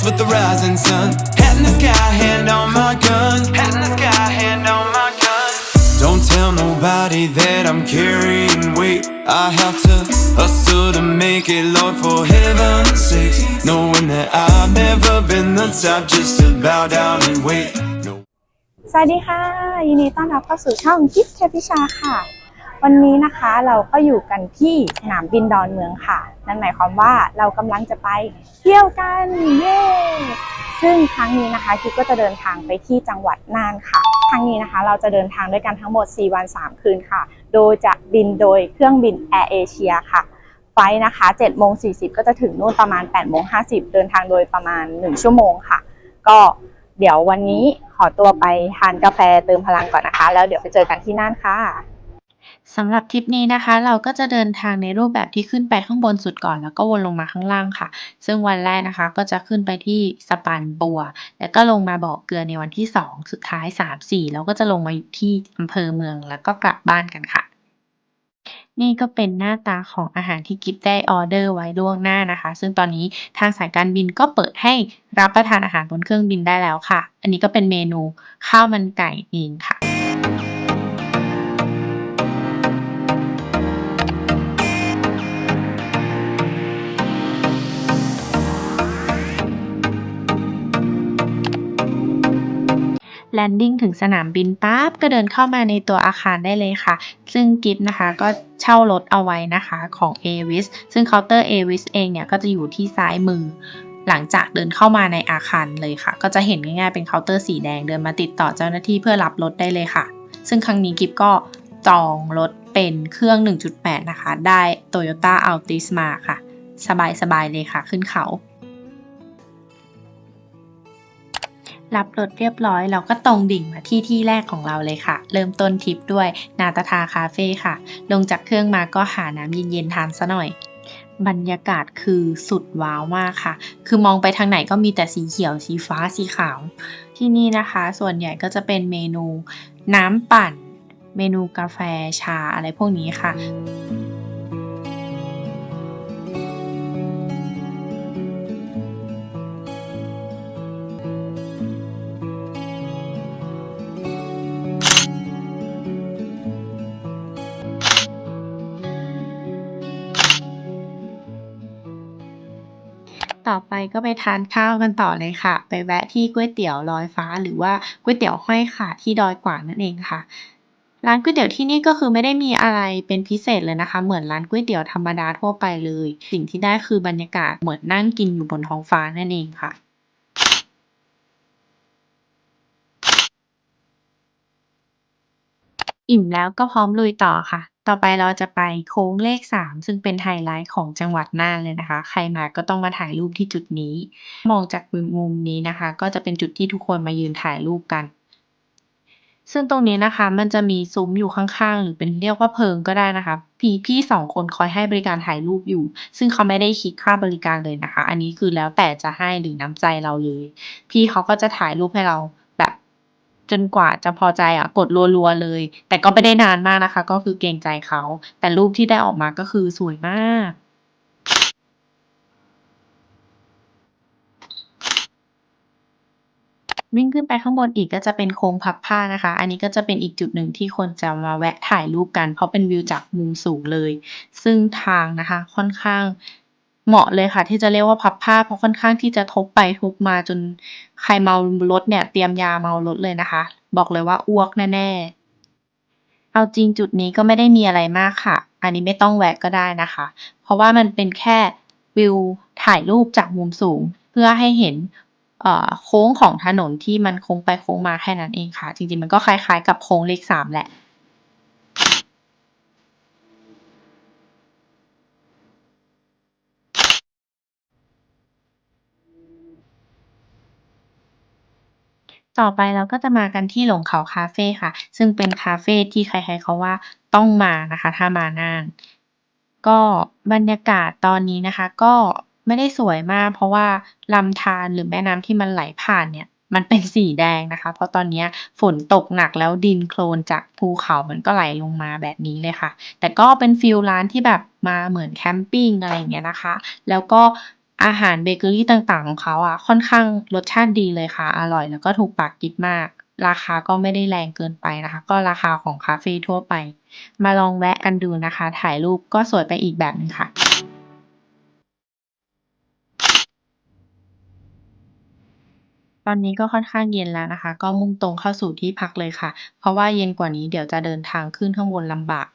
dance with the rising sun. Hat in the sky, hand on my gun. Hat in the sky, hand on my gun. Don't tell nobody that I'm carrying weight. I have to hustle to make it, Lord, for heaven's sake. Knowing that I've never been the type just to bow down and wait. No. สวัสดีค่ะ ยินดีต้อนรับเข้าสู่ช่องกิฟเทพิชาค่ะ วันนี้นะคะเราก็อยู่กันที่สนามบินดอนเมืองค่ะ นั่นหมายความว่าเรากำลังจะไปเที่ยวกันเย้ซึ่งครั้งนี้นะคะกิฟก็จะเดินทางไปที่จังหวัดน่านค่ะ ครั้งนี้นะคะ เราจะเดินทางด้วยกันทั้งหมด 4 วัน 3 คืนค่ะ โดยจะบินโดยเครื่องบินแอร์เอเชียค่ะไฟล์นะคะ7โมง40 ก็จะถึงนู่นประมาณ8โมง50 เดินทางโดยประมาณ 1 ชั่วโมงค่ะ ก็เดี๋ยววันนี้ขอตัวไปทานกาแฟเติมพลังก่อนนะคะ แล้วเดี๋ยวไปเจอกันที่น่านค่ะ สำหรับทริปนี้นะคะ เราก็จะเดินทางในรูปแบบที่ขึ้นไปข้างบนสุดก่อน แล้วก็วนลงมาข้างล่างค่ะ ซึ่งวันแรกนะคะก็จะขึ้นไปที่สะปานบัว แล้วก็ลงมาบ่อเกลือในวันที่ 2 สุดท้าย 3 4 แล้วก็จะลงมาอยู่ที่อำเภอเมืองแล้วก็กลับบ้านกันค่ะ นี่ก็เป็นหน้าตาของอาหารที่กิฟได้ออเดอร์ไว้ล่วงหน้านะคะ ซึ่งตอนนี้ทางสายการบินก็เปิดให้รับประทานอาหารบนเครื่องบินได้แล้วค่ะ อันนี้ก็เป็นเมนูข้าวมันไก่เองค่ะ แลนดิ้งถึงสนามบินปั๊บก็เดินเข้ามาในตัวอาคารได้เลยค่ะ ซึ่งกิฟต์นะคะก็เช่ารถเอาไว้นะคะของ Avis ซึ่งเคาน์เตอร์ Avis เองเนี่ยก็จะอยู่ที่ซ้ายมือ หลังจากเดินเข้ามาในอาคารเลยค่ะ ก็จะเห็นง่ายๆเป็นเคาน์เตอร์สีแดงเดินมาติดต่อเจ้าหน้าที่เพื่อรับรถได้เลยค่ะ ซึ่งครั้งนี้กิฟก็จองรถเป็นเครื่อง 1.8 นะคะ ได้ Toyota Altis มาค่ะ สบายๆเลยค่ะ ขึ้นเขา รับรถเรียบร้อย เราก็ตรงดิ่งมาที่ที่แรกของเราเลยค่ะ เริ่มต้นทริปด้วยนาตาทาคาเฟ่ค่ะ ลงจากเครื่องมาก็หาน้ำเย็นๆทานซะหน่อย บรรยากาศคือสุดว้าวมากค่ะ คือมองไปทางไหนก็มีแต่สีเขียวสีฟ้าสีขาว ที่นี่นะคะ ส่วนใหญ่ก็จะเป็นเมนูน้ำปั่น เมนูกาแฟชาอะไรพวกนี้ค่ะ ต่อไปก็ไปทานข้าวกันต่อเลยค่ะ ไปแวะที่ก๋วยเตี๋ยวลอยฟ้า หรือว่าก๋วยเตี๋ยวห้อยขาที่ดอยกว่างนั่นเองค่ะ ร้านก๋วยเตี๋ยวที่นี่ก็คือไม่ได้มีอะไรเป็นพิเศษเลยนะคะ เหมือนร้านก๋วยเตี๋ยวธรรมดาทั่วไปเลย สิ่งที่ได้คือบรรยากาศเหมือนนั่งกินอยู่บนท้องฟ้านั่นเองค่ะอิ่มแล้วก็พร้อมลุยต่อค่ะ ต่อไปเราจะไปโค้งเลข 3 ซึ่งเป็นไฮไลท์ของจังหวัดน่านเลยนะคะ ใครมาก็ต้องมาถ่ายรูปที่จุดนี้ มองจากมุมนี้นะคะ ก็จะเป็นจุดที่ทุกคนมายืนถ่ายรูปกัน ซึ่งตรงนี้นะคะมันจะมีซุ้มอยู่ข้างๆ หรือเป็นเรียกว่าเพิงก็ได้นะคะพี่พี่สองคนคอยให้บริการถ่ายรูปอยู่ ซึ่งเขาไม่ได้คิดค่าบริการเลยนะคะ อันนี้คือแล้วแต่จะให้หรือน้ำใจเราเลย พี่เขาก็จะถ่ายรูปให้เรา จนกว่าจะพอใจอะกดรัวๆเลย แต่ก็ไม่ได้นานมากนะคะ ก็คือเกรงใจเขา แต่รูปที่ได้ออกมาก็คือสวยมากวิ่งขึ้นไปข้างบนอีกก็จะเป็นโค้งพับผ้านะคะ อันนี้ก็จะเป็นอีกจุดหนึ่งที่คนจะมาแวะถ่ายรูปกัน เพราะเป็นวิวจากมุมสูงเลย ซึ่งทางนะคะค่อนข้าง เหมาะเลยค่ะที่จะเรียกว่าพับผ้า เพราะค่อนข้างที่จะทบไปทบมาจนใครเมารถเนี่ยเตรียมยาเมารถเลยนะคะ บอกเลยว่าอ้วกแน่ ๆ เอาจริงจุดนี้ก็ไม่ได้มีอะไรมากค่ะ อันนี้ไม่ต้องแวะก็ได้นะคะ เพราะว่ามันเป็นแค่วิวถ่ายรูปจากมุมสูง เพื่อให้เห็นเอ่อโค้งของถนนที่มันโค้งไปโค้งมาแค่นั้นเองค่ะ จริงๆมันก็คล้ายๆกับโค้งเลขสามแหละ ต่อไปเราก็จะมากันที่หลงเขาคาเฟ่ค่ะ ซึ่งเป็นคาเฟ่ที่ใครๆเขาว่าต้องมานะคะ ถ้ามาน่าน ก็บรรยากาศตอนนี้นะคะ ก็ไม่ได้สวยมาก เพราะว่าลำธารหรือแม่น้ำที่มันไหลผ่านเนี่ยมันเป็นสีแดงนะคะ เพราะตอนนี้ฝนตกหนักแล้วดินโคลนจากภูเขามันก็ไหลลงมาแบบนี้เลยค่ะ แต่ก็เป็นฟีลร้านที่แบบมาเหมือนแคมปิ้งอะไรอย่างเงี้ยนะคะ แล้วก็ อาหารเบเกอรี่ต่างๆ ของเขาอะค่อนข้างรสชาติดีเลยค่ะ อร่อยแล้วก็ถูกปากกิ๊บมาก ราคาก็ไม่ได้แรงเกินไปนะคะ ก็ราคาของคาเฟ่ทั่วไป มาลองแวะกันดูนะคะ ถ่ายรูปก็สวยไปอีกแบบหนึ่งค่ะตอนนี้ก็ค่อนข้างเย็นแล้วนะคะ ก็มุ่งตรงเข้าสู่ที่พักเลยค่ะ เพราะว่าเย็นกว่านี้เดี๋ยวจะเดินทางขึ้นข้างบนลำบาก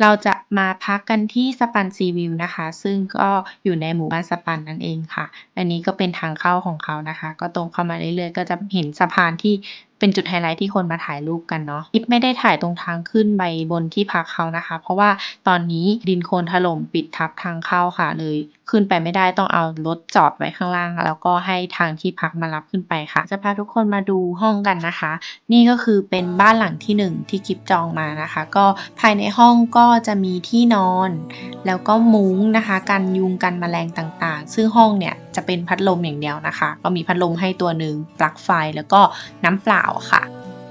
เราจะ มาพักกันที่สปันซีวิวนะคะ ซึ่งก็อยู่ในหมู่บ้านสปันนั่นเองค่ะ อันนี้ก็เป็นทางเข้าของเขานะคะ ก็ตรงเข้ามาเรื่อยๆ ก็จะเห็นสะพานที่เป็นจุดไฮไลท์ที่คนมาถ่ายรูปกันเนาะกิ๊บไม่ได้ถ่ายตรงทางขึ้นไปบนที่พักเขานะคะ เพราะว่าตอนนี้ดินโคลนถล่มปิดทับทางเข้าค่ะเลย ขึ้นไปไม่ได้ต้องเอารถจอดไว้ข้างล่าง แล้วก็ให้ทางที่พักมารับขึ้นไปค่ะ จะพาทุกคนมาดูห้องกันนะคะ นี่ก็คือเป็นบ้านหลังที่หนึ่งที่กิ๊บจองมานะคะ ก็ภายในห้องก็จะมีที่นอน แล้วก็มุ้งนะคะกันยุงกันแมลงต่างๆ ซึ่งห้องเนี่ยจะเป็นพัดลมอย่างเดียวนะคะ ก็มีพัดลมให้ตัวหนึ่งปลั๊กไฟแล้วก็น้ำเปล่าค่ะ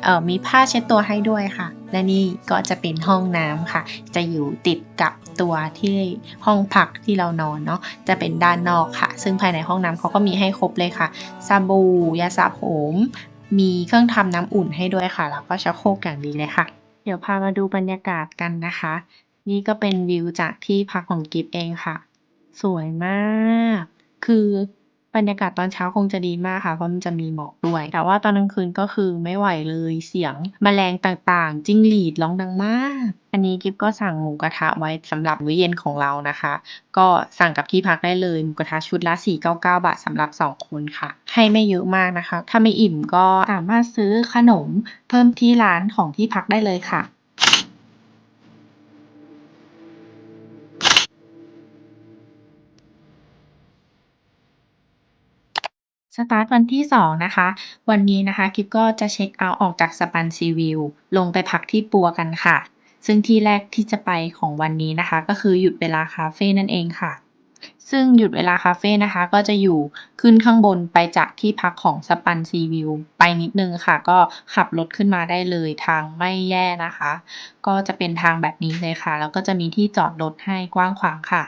เอ่อมีผ้าเช็ดตัวให้ด้วยค่ะ และนี่ก็จะเป็นห้องน้ำค่ะ จะอยู่ติดกับ ตัวที่ห้องพักที่เรานอนเนาะจะเป็นด้านนอกค่ะ ซึ่งภายในห้องน้ำเขาก็มีให้ครบเลยค่ะสบู่ยาสระผม มีเครื่องทำน้ำอุ่นให้ด้วยค่ะ แล้วก็ชักโครกอย่างดีเลยค่ะ เดี๋ยวพามาดูบรรยากาศกันนะคะ นี่ก็เป็นวิวจากที่พักของกิฟเองค่ะ สวยมาก คือ บรรยากาศตอนเช้าคงจะดีมากค่ะ เพราะมันจะมีหมอกด้วย แต่ว่าตอนกลางคืนก็คือไม่ไหวเลยเสียงแมลงต่างๆ จิ้งหรีดร้องดังมาก อันนี้กิฟก็สั่งหมูกระทะไว้สำหรับมื้อเย็นของเรานะคะ ก็สั่งกับที่พักได้เลยหมูกระทะชุดละ 499 บาทสำหรับ 2 คนค่ะ ให้ไม่เยอะมากนะคะ ถ้าไม่อิ่มก็สามารถซื้อขนมเพิ่มที่ร้านของที่พักได้เลยค่ะ สตาร์ทวันที่ 2 นะคะ วันนี้นะคะกิฟก็จะเช็คเอาท์ออกจากสปันซีวิวลงไปพักที่ปัวกันค่ะ ซึ่งที่แรกที่จะไปของวันนี้นะคะ ก็คือหยุดเวลาคาเฟ่นั่นเองค่ะ ซึ่งหยุดเวลาคาเฟ่นะคะ ก็จะอยู่ขึ้นข้างบนไปจากที่พักของสปันซีวิวไปนิดนึงค่ะ ก็ขับรถขึ้นมาได้เลยทางไม่แย่นะคะ ก็จะเป็นทางแบบนี้เลยค่ะ แล้วก็จะมีที่จอดรถให้กว้างขวางค่ะ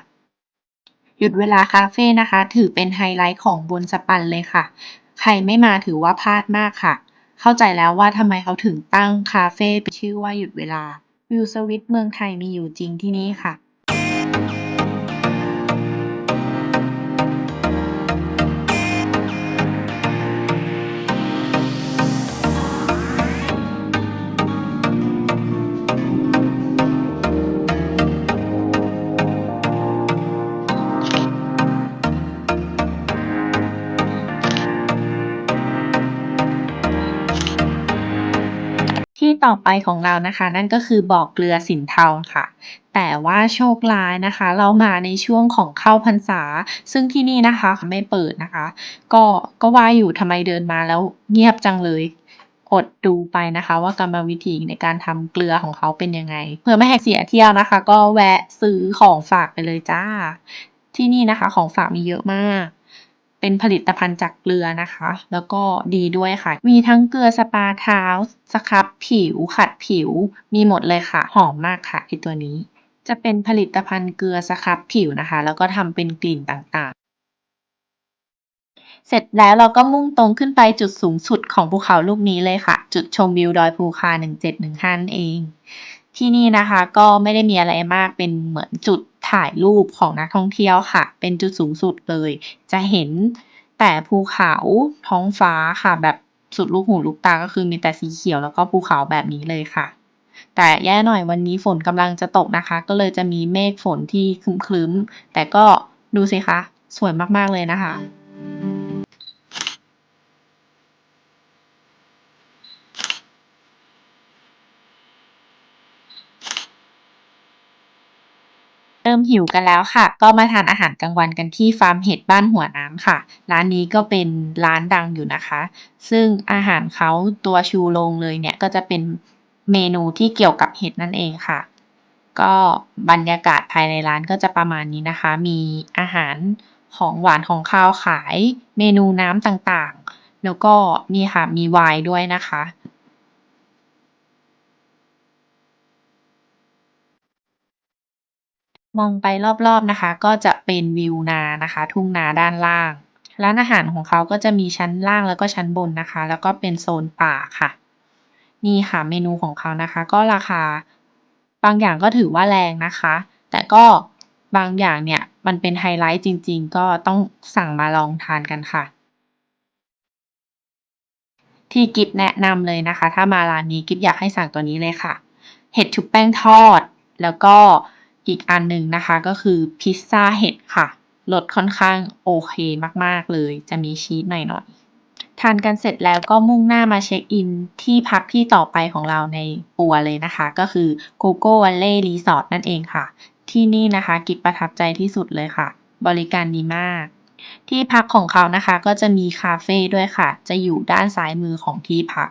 หยุดเวลาคาเฟ่นะคะ ถือเป็นไฮไลท์ของบนสปันเลยค่ะ ใครไม่มาถือว่าพลาดมากค่ะ เข้าใจแล้วว่าทำไมเขาถึงตั้งคาเฟ่เป็นชื่อว่าหยุดเวลาวิวสวิตเมืองไทยมีอยู่จริงที่นี่ค่ะ ต่อไปของเรานะคะ นั่นก็คือบ่อเกลือสินเทาค่ะ แต่ว่าโชคร้ายนะคะ เรามาในช่วงของเข้าพรรษา ซึ่งที่นี่นะคะไม่เปิดนะคะ ก็ก็ว่าอยู่ทำไมเดินมาแล้วเงียบจังเลยอดดูไปนะคะว่ากรรมวิธีในการทำเกลือของเขาเป็นยังไง เพื่อไม่ให้เสียเที่ยวนะคะ ก็แวะซื้อของฝากไปเลยจ้า ที่นี่นะคะของฝากมีเยอะมาก เป็นผลิตภัณฑ์จากเกลือนะคะ แล้วก็ดีด้วยค่ะ มีทั้งเกลือสปาเท้าสครับผิวขัดผิว มีหมดเลยค่ะ หอมมากค่ะไอตัวนี้ จะเป็นผลิตภัณฑ์เกลือสครับผิวนะคะ แล้วก็ทำเป็นกลิ่นต่างๆ เสร็จแล้วเราก็มุ่งตรงขึ้นไปจุดสูงสุดของภูเขาลูกนี้เลยค่ะ จุดชมวิวดอยภูคา 1715นั่นเอง ที่นี่นะคะก็ไม่ได้มีอะไรมากเป็นเหมือนจุด ถ่ายรูปของนักท่องเที่ยวค่ะ เป็นจุดสูงสุดเลย จะเห็นแต่ภูเขาท้องฟ้าค่ะ แบบสุดลูกหูลูกตาก็คือมีแต่สีเขียวแล้วก็ภูเขาแบบนี้เลยค่ะ แต่แย่หน่อยวันนี้ฝนกำลังจะตกนะคะ ก็เลยจะมีเมฆฝนที่คลึ้มๆแต่ก็ดูสิคะ สวยมากๆเลยนะคะ ริ่มหิวกันแล้วค่ะ ก็มาทานอาหารกลางวันกันที่ฟาร์มเห็ดบ้านหัวน้ำค่ะ ร้านนี้ก็เป็นร้านดังอยู่นะคะ ซึ่งอาหารเขาตัวชูโรงเลยเนี่ยก็จะเป็นเมนูที่เกี่ยวกับเห็ดนั่นเองค่ะ ก็บรรยากาศภายในร้านก็จะประมาณนี้นะคะ มีอาหารของหวานของคาวขาย เมนูน้ำต่างๆ แล้วก็นี่ค่ะมีไวน์ด้วยนะคะ มองไปรอบๆนะคะ ก็จะเป็นวิวนานะคะ ทุ่งนาด้านล่าง ร้านอาหารของเขาก็จะมีชั้นล่างแล้วก็ชั้นบนนะคะ แล้วก็เป็นโซนป่าค่ะ นี่ค่ะเมนูของเขานะคะ ก็ราคา บางอย่างก็ถือว่าแรงนะคะ แต่ก็บางอย่างเนี่ยมันเป็นไฮไลท์จริงๆ ก็ต้องสั่งมาลองทานกันค่ะ ที่กิฟแนะนำเลยนะคะ ถ้ามาร้านนี้กิฟอยากให้สั่งตัวนี้เลยค่ะ เห็ดชุบแป้งทอด แล้วก็ อีกอันหนึ่งนะคะก็คือพิซซ่าเห็ดค่ะรสค่อนข้างโอเคมากๆเลย จะมีชีสหน่อยๆ ทานกันเสร็จแล้วก็มุ่งหน้ามาเช็คอินที่พักที่ต่อไปของเราในปัวเลยนะคะ ก็คือ Coco Valley Resort นั่นเองค่ะ ที่นี่นะคะกิบประทับใจที่สุดเลยค่ะ บริการดีมาก ที่พักของเขานะคะก็จะมีคาเฟ่ด้วยค่ะ จะอยู่ด้านซ้ายมือของที่พัก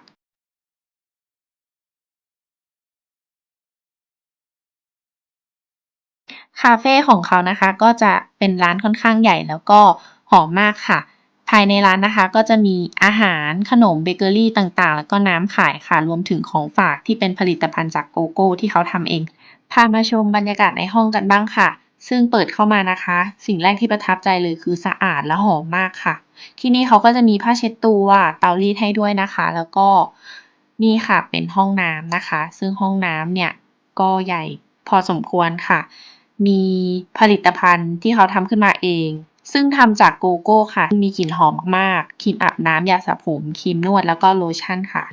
คาเฟ่ของเขานะคะ ก็จะเป็นร้านค่อนข้างใหญ่แล้วก็หอมมากค่ะ ภายในร้านนะคะก็จะมีอาหารขนมเบเกอรี่ต่างๆ แล้วก็น้ำขายค่ะ รวมถึงของฝากที่เป็นผลิตภัณฑ์จากโกโก้ที่เขาทำเอง พามาชมบรรยากาศในห้องกันบ้างค่ะ ซึ่งเปิดเข้ามานะคะ สิ่งแรกที่ประทับใจเลยคือสะอาดและหอมมากค่ะ ที่นี่เขาก็จะมีผ้าเช็ดตัวเตารีดให้ด้วยนะคะ แล้วก็นี่ค่ะเป็นห้องน้ำนะคะ ซึ่งห้องน้ำเนี่ยก็ใหญ่พอสมควรค่ะ มีผลิตภัณฑ์ที่เขาทำขึ้นมาเอง ซึ่งทำจากโกโก้ค่ะ มีกลิ่นหอมมากๆครีมอาบน้ำยาสระผมครีมนวดแล้วก็โลชั่นค่ะ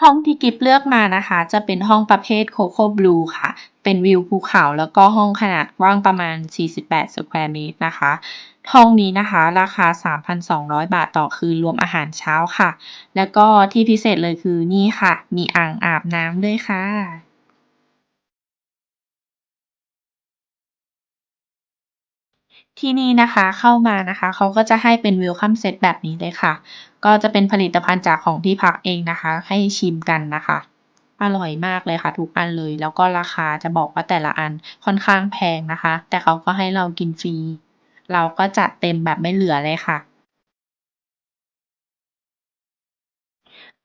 ห้องที่กิฟเลือกมานะคะ จะเป็นห้องประเภท Coco Blue ค่ะ เป็นวิวภูเขาแล้วก็ห้องขนาดกว้างประมาณ 48 สแควร์เมตรนะคะ ห้องนี้นะคะ ราคา 3,200 บาทต่อคืนรวมอาหารเช้าค่ะ แล้วก็ที่พิเศษเลยคือนี่ค่ะ มีอ่างอาบน้ำด้วยค่ะที่นี่นะคะเข้ามานะคะเขาก็จะให้เป็น Welcome Set แบบนี้เลยค่ะ ก็จะเป็นผลิตภัณฑ์จากของที่พักเองนะคะ ให้ชิมกันนะคะ อร่อยมากเลยค่ะ ทุกอันเลย แล้วก็ราคาจะบอกว่าแต่ละอันค่อนข้างแพงนะคะ แต่เขาก็ให้เรากินฟรี เราก็จัดเต็มแบบไม่เหลือเลยค่ะ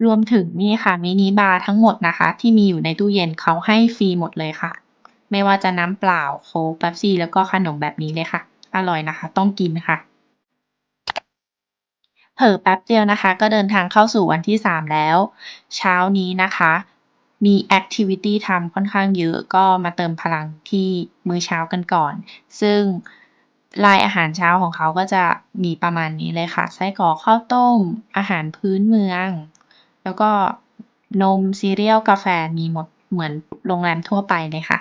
รวมถึงนี่ค่ะมินิบาร์ทั้งหมดนะคะ ที่มีอยู่ในตู้เย็นเขาให้ฟรีหมดเลยค่ะ ไม่ว่าจะน้ำเปล่าโค้กเป๊ปซี่ แล้วก็ขนมแบบนี้เลยค่ะ อร่อยนะคะ ต้องกินค่ะเผลอแป๊บเดียวนะคะ ก็เดินทางเข้าสู่วันที่ 3 แล้ว เช้านี้นะคะมีแอคทิวิตี้ทำค่อนข้างเยอะก็มาเติมพลังที่มื้อเช้ากันก่อน ซึ่ง รายอาหารเช้าของเขาก็จะมีประมาณนี้เลยค่ะ ไส้กรอกข้าวต้ม อาหารพื้นเมือง แล้วก็นม ซีเรียล กาแฟ มีหมดเหมือนโรงแรมทั่วไปเลยค่ะ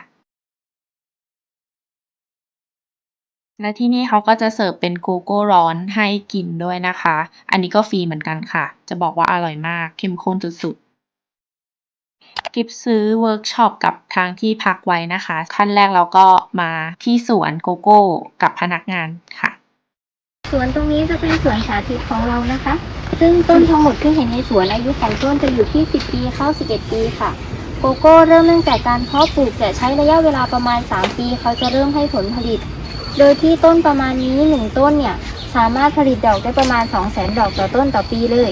และที่นี่เขาก็จะเสิร์ฟเป็นโกโก้ร้อนให้กินด้วยนะคะ อันนี้ก็ฟรีเหมือนกันค่ะ จะบอกว่าอร่อยมาก เข้มข้นสุดๆ กิฟซื้อเวิร์กช็อปกับทางที่พักไว้นะคะ ขั้นแรกเราก็มาที่สวนโกโก้กับพนักงานค่ะ สวนตรงนี้จะเป็นสวนสาธิตของเรานะคะ ซึ่งต้นทั้งหมดที่เห็นในสวนอายุของต้นจะอยู่ที่ 10 ปีเข้า 11 ปีค่ะโกโก้เริ่มตั้งแต่การเพาะปลูกจะใช้ระยะเวลาประมาณ 3 ปี เขาจะเริ่มให้ผลผลิต โดยที่ต้นประมาณนี้ 1 ต้นเนี่ย สามารถผลิตดอกได้ประมาณ 200,000 ดอกต่อต้นต่อปีเลย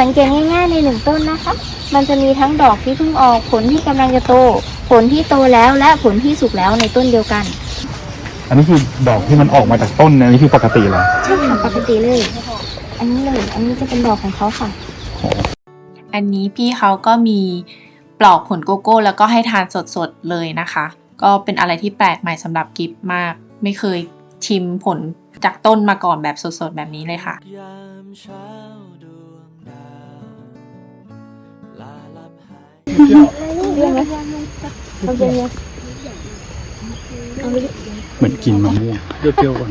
สังเกตง่ายๆใน1ต้นนะคะ มันจะมีทั้งดอกที่เพิ่งออกผลที่กำลังจะโต ผลที่โตแล้วและผลที่สุกแล้วในต้นเดียวกัน อันนี้คือดอกที่มันออกมาจากต้นเนี่ยอันนี้คือปกติเหรอใช่ค่ะปกติเลย อันนี้เลย อันนี้จะเป็นดอกของเขาค่ะ อันนี้พี่เขาก็มีปลอกผลโกโก้ แล้วก็ให้ทานสดๆเลยนะคะ ก็เป็นอะไรที่แปลกใหม่สำหรับกิฟมาก ไม่เคยชิมผลจากต้นมาก่อนแบบสดๆแบบนี้เลยค่ะ เหมือนกินมะม่วงเปรี้ยวๆก่อน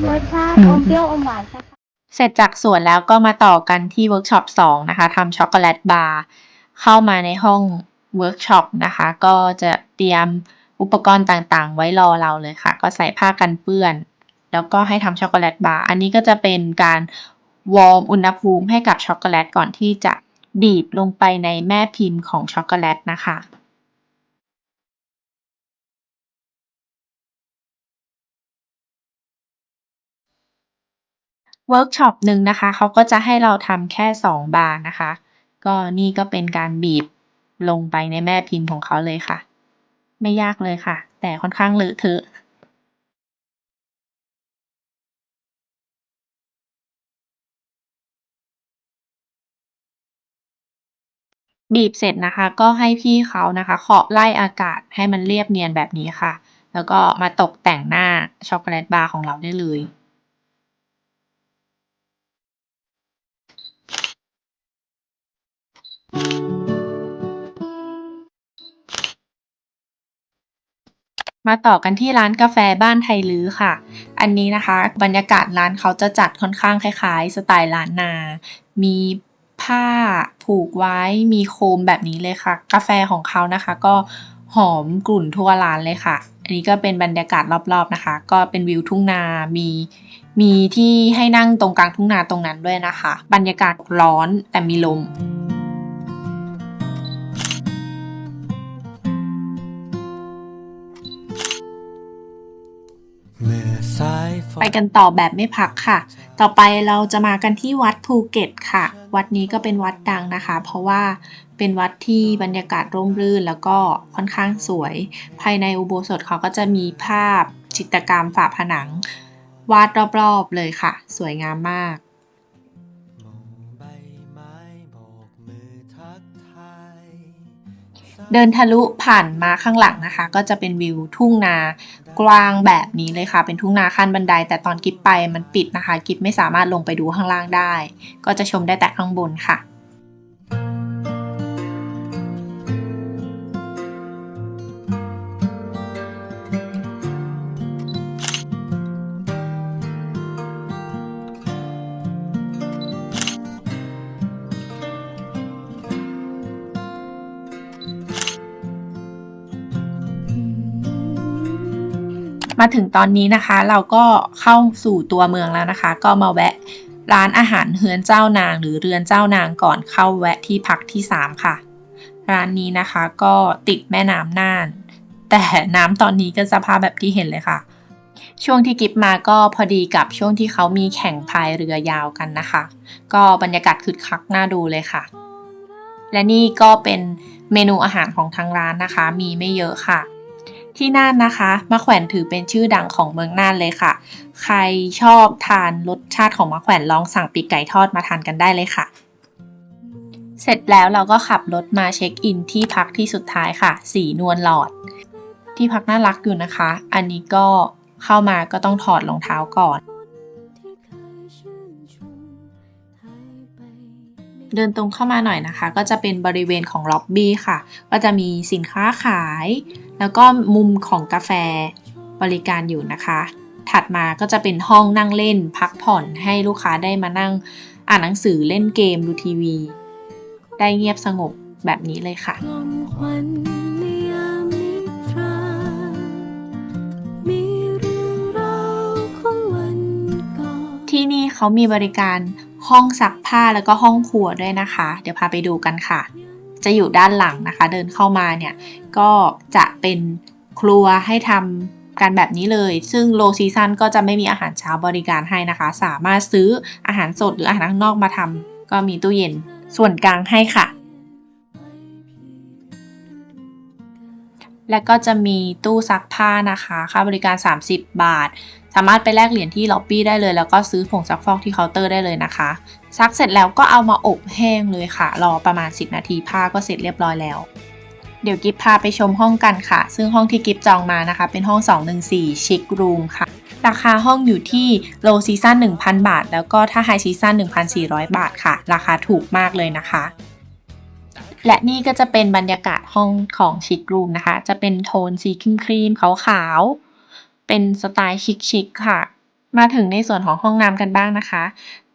อมเปรี้ยวอมหวานค่ะเสร็จจากสวนแล้วก็มาต่อกันที่เวิร์กช็อป2นะคะทำช็อกโกแลตบาร์เข้ามาในห้องเวิร์กช็อปนะคะ ก็จะเตรียมอุปกรณ์ต่างๆ ไว้รอเราเลยค่ะ ก็ใส่ผ้ากันเปื้อน แล้วก็ให้ทำช็อกโกแลตบาร์อันนี้ก็จะเป็นการวอร์มอุณหภูมิให้กับช็อกโกแลตก่อนที่จะ บีบลงไปในแม่พิมพ์ของช็อกโกแลตนะคะเวิร์กช็อปหนึ่งนะคะเขาก็จะให้เราทำแค่ 2 บาร์นะคะ ก็นี่ก็เป็นการบีบลงไปในแม่พิมพ์ของเขาเลยค่ะ ไม่ยากเลยค่ะ แต่ค่อนข้างเลอะเทอะ บีบเสร็จนะคะ ก็ให้พี่เขานะคะเคาะไล่อากาศให้มันเรียบเนียนแบบนี้ค่ะ แล้วก็มาตกแต่งหน้าช็อกโกแลตบาร์ของเราได้เลยมาต่อกันที่ร้านกาแฟบ้านไทยลื้อค่ะ อันนี้นะคะ บรรยากาศร้านเขาจะจัดค่อนข้างคล้ายๆ สไตล์ล้านนา มี ผ้าผูกไว้มีโคมแบบนี้เลยค่ะ กาแฟของเขานะคะ ก็หอมกลุ่นทั่วร้านเลยค่ะ อันนี้ก็เป็นบรรยากาศรอบๆนะคะ ก็เป็นวิวทุ่งนา มีมีที่ให้นั่งตรงกลางทุ่งนาตรงนั้นด้วยนะคะ บรรยากาศร้อนแต่มีลมเมื่อสายฝนไปกันต่อแบบไม่พักค่ะ ต่อไปเราจะมากันที่วัดภูเก็ตค่ะ วัดนี้ก็เป็นวัดดังนะคะ เพราะว่าเป็นวัดที่บรรยากาศร่มรื่นแล้วก็ค่อนข้างสวย ภายในอุโบสถเขาก็จะมีภาพจิตรกรรมฝาผนัง วาดรอบๆเลยค่ะ สวยงามมาก เดินทะลุผ่านมาข้างหลังนะคะ ก็จะเป็นวิวทุ่งนากว้างแบบนี้เลยค่ะ เป็นทุ่งนาขั้นบันได แต่ตอนกิบไปมันปิดนะคะ กิบไม่สามารถลงไปดูข้างล่างได้ ก็จะชมได้แต่ข้างบนค่ะ มาถึงตอนนี้นะคะ เราก็เข้าสู่ตัวเมืองแล้วนะคะ ก็มาแวะร้านอาหารเฮือนเจ้านาง หรือเรือนเจ้านางก่อนเข้าแวะที่พักที่ 3 ค่ะ ร้านนี้นะคะก็ติดแม่น้ำน่าน แต่น้ำตอนนี้ก็สภาพแบบที่เห็นเลยค่ะ ช่วงที่กิฟมาก็พอดีกับช่วงที่เขามีแข่งพายเรือยาวกันนะคะ ก็บรรยากาศคึกคักน่าดูเลยค่ะ และนี่ก็เป็นเมนูอาหารของทางร้านนะคะ มีไม่เยอะค่ะ ที่น่านนะคะมะแขวนถือเป็นชื่อดังของเมืองน่านเลยค่ะ ใครชอบทานรสชาติของมะแขวนลองสั่งปีกไก่ทอดมาทานกันได้เลยค่ะ เสร็จแล้วเราก็ขับรถมาเช็คอินที่พักที่สุดท้ายค่ะ สีนวลหลอด ที่พักน่ารักอยู่นะคะ อันนี้ก็เข้ามาก็ต้องถอดรองเท้าก่อน เดินตรงเข้ามาหน่อยนะคะ ก็จะเป็นบริเวณของล็อบบี้ค่ะ ก็จะมีสินค้าขาย แล้วก็มุมของกาแฟบริการอยู่นะคะ ถัดมาก็จะเป็นห้องนั่งเล่นพักผ่อนให้ลูกค้าได้มานั่งอ่านหนังสือเล่นเกมดูทีวี ได้เงียบสงบแบบนี้เลยค่ะลมควันในยามนิทรามีเรื่องราวของวันก่อนที่นี่เขามีบริการ ห้องซักผ้าแล้วก็ห้องครัวด้วยนะคะ เดี๋ยวพาไปดูกันค่ะ จะอยู่ด้านหลังนะคะ เดินเข้ามาเนี่ยก็จะเป็นครัวให้ทำกันแบบนี้เลย ซึ่งโลซีซันก็จะไม่มีอาหารเช้าบริการให้นะคะ สามารถซื้ออาหารสดหรืออาหารข้างนอกมาทำก็มีตู้เย็นส่วนกลางให้ค่ะและก็จะมีตู้ซักผ้านะคะ ค่าบริการ 30 บาท สามารถไปแลกเหรียญที่ล็อบบี้ได้เลย แล้วก็ซื้อผงซักฟอกที่เคาน์เตอร์ได้เลยนะคะซักเสร็จแล้วก็เอามาอบแห้งเลยค่ะ รอประมาณ 10 นาทีผ้าก็เสร็จเรียบร้อยแล้ว เดี๋ยวกิฟพาไปชมห้องกันค่ะ ซึ่งห้องที่กิฟจองมานะคะ เป็นห้อง 214 ชิครูมค่ะ ราคาห้องอยู่ที่โลซีซั่น1,000 บาท แล้วก็ถ้าไฮซีซั่น1,400 บาทค่ะ ราคาถูกมากเลยนะคะและนี่ก็จะเป็นบรรยากาศห้องของชิครูมนะคะ จะเป็นโทนสีครีมครีมๆขาวๆ เป็นสไตล์ชิคๆค่ะ มาถึงในส่วนของห้องน้ำกันบ้างนะคะ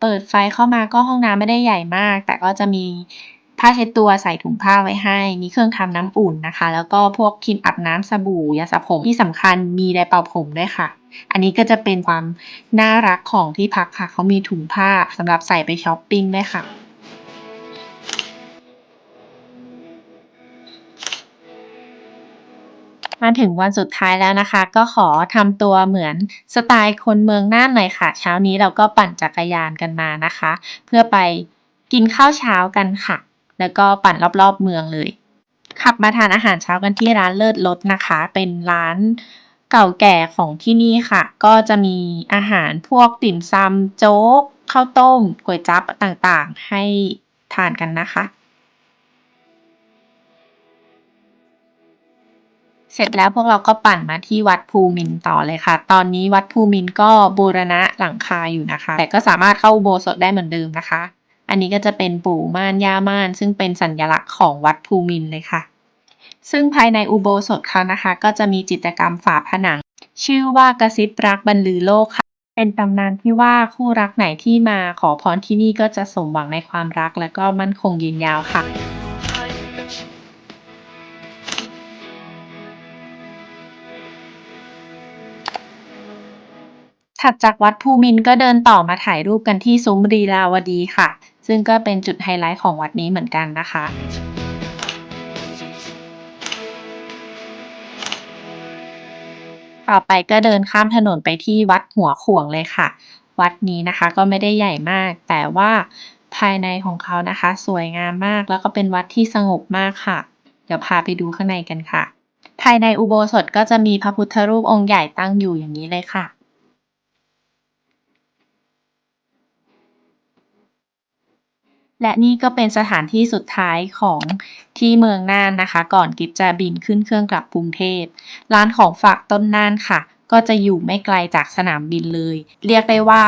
เปิดไฟเข้ามาก็ห้องน้ำไม่ได้ใหญ่มาก แต่ก็จะมีผ้าเช็ดตัวใส่ถุงผ้าไว้ให้ มีเครื่องทำน้ำอุ่นนะคะ แล้วก็พวกครีมอาบน้ำสบู่ยาสระผมที่สำคัญมีไดร์เป่าผมด้วยค่ะ อันนี้ก็จะเป็นความน่ารักของที่พักค่ะ เขามีถุงผ้าสำหรับใส่ไปช้อปปิ้งด้วยค่ะ มาถึงวันสุดท้ายแล้วนะคะ ก็ขอทำตัวเหมือนสไตล์คนเมืองน่านหน่อยค่ะ เช้านี้เราก็ปั่นจักรยานกันมานะคะ เพื่อไปกินข้าวเช้ากันค่ะ แล้วก็ปั่นรอบๆเมืองเลย ขับมาทานอาหารเช้ากันที่ร้านเลิศรสนะคะ เป็นร้านเก่าแก่ของที่นี่ค่ะ ก็จะมีอาหารพวกติ่มซำโจ๊กข้าวต้มก๋วยจั๊บต่างๆ ให้ทานกันนะคะ เสร็จแล้วพวกเราก็ปั่นมาที่วัดภูมินต์ต่อเลยค่ะ ตอนนี้วัดภูมินต์ก็บูรณะหลังคาอยู่นะคะ แต่ก็สามารถเข้าโบสถได้เหมือนเดิมนะคะ อันนี้ก็จะเป็นปู่ม่านย่าม่าน ซึ่งเป็นสัญลักษณ์ของวัดภูมินต์เลยค่ะ ซึ่งภายในอุโบสถเขานะคะ ก็จะมีจิตรกรรมฝาผนัง ชื่อว่ากระซิบรักบรรลือโลกค่ะ เป็นตำนานที่ว่าคู่รักไหนที่มาขอพรที่นี่ก็จะสมหวังในความรักและก็มั่นคงยืนยาวค่ะ ถัดจากวัดภูมินก็เดินต่อมาถ่ายรูปกันที่ซุ้มรีลาวดีค่ะ ซึ่งก็เป็นจุดไฮไลท์ของวัดนี้เหมือนกันนะคะต่อไปก็เดินข้ามถนนไปที่วัดหัวขวงเลยค่ะ วัดนี้นะคะก็ไม่ได้ใหญ่มาก แต่ว่าภายในของเขานะคะ สวยงามมากแล้วก็เป็นวัดที่สงบมากค่ะ เดี๋ยวพาไปดูข้างในกันค่ะ ภายในอุโบสถก็จะมีพระพุทธรูปองค์ใหญ่ตั้งอยู่อย่างนี้เลยค่ะ และนี่ก็เป็นสถานที่สุดท้ายของที่เมืองน่านนะคะ ก่อนกิฟจะบินขึ้นเครื่องกลับกรุงเทพ ร้านของฝากต้นน่านค่ะ ก็จะอยู่ไม่ไกลจากสนามบินเลย เรียกได้ว่า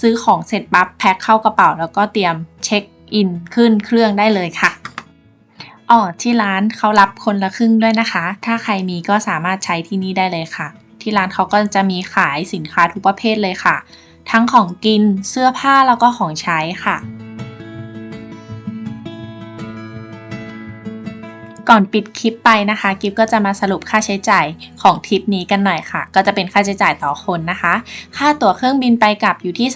ซื้อของเสร็จปั๊บแพ็คเข้ากระเป๋าแล้วก็เตรียมเช็คอินขึ้นเครื่องได้เลยค่ะอ๋อที่ร้านเขารับคนละครึ่งด้วยนะคะ ถ้าใครมีก็สามารถใช้ที่นี่ได้เลยค่ะ ที่ร้านเขาก็จะมีขายสินค้าทุกประเภทเลยค่ะ ทั้งของกินเสื้อผ้าแล้วก็ของใช้ค่ะ ก่อนปิดคลิปไปนะคะกิฟก็จะมาสรุปค่าใช้จ่ายของทริปนี้กันหน่อยค่ะ ก็จะเป็นค่าใช้จ่ายต่อคนนะคะ ค่าตั๋วเครื่องบินไปกลับอยู่ที่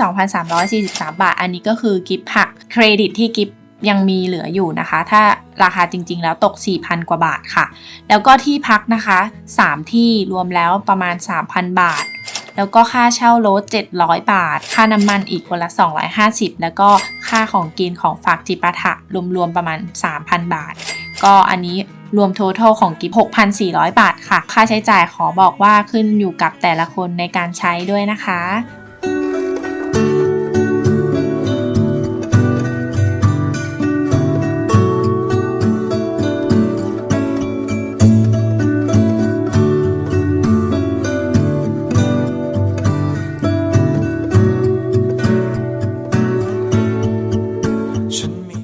2,343 บาท อันนี้ก็คือกิฟหักเครดิตที่กิฟยังมีเหลืออยู่นะคะ ถ้าราคาจริงๆ แล้วตก 4,000 กว่าบาทค่ะ แล้วก็ที่พักนะคะ 3 ที่รวมแล้วประมาณ 3,000 บาท แล้วก็ค่าเช่ารถ 700 บาท ค่าน้ำมันอีกคนละ 250 แล้วก็ค่าของกินของฝากจิปาถะรวมๆประมาณ 3,000 บาท ก็อันนี้รวม total ของกิฟ6,400 บาทค่ะ ค่าใช้จ่ายขอบอกว่าขึ้นอยู่กับแต่ละคนในการใช้ด้วยนะคะ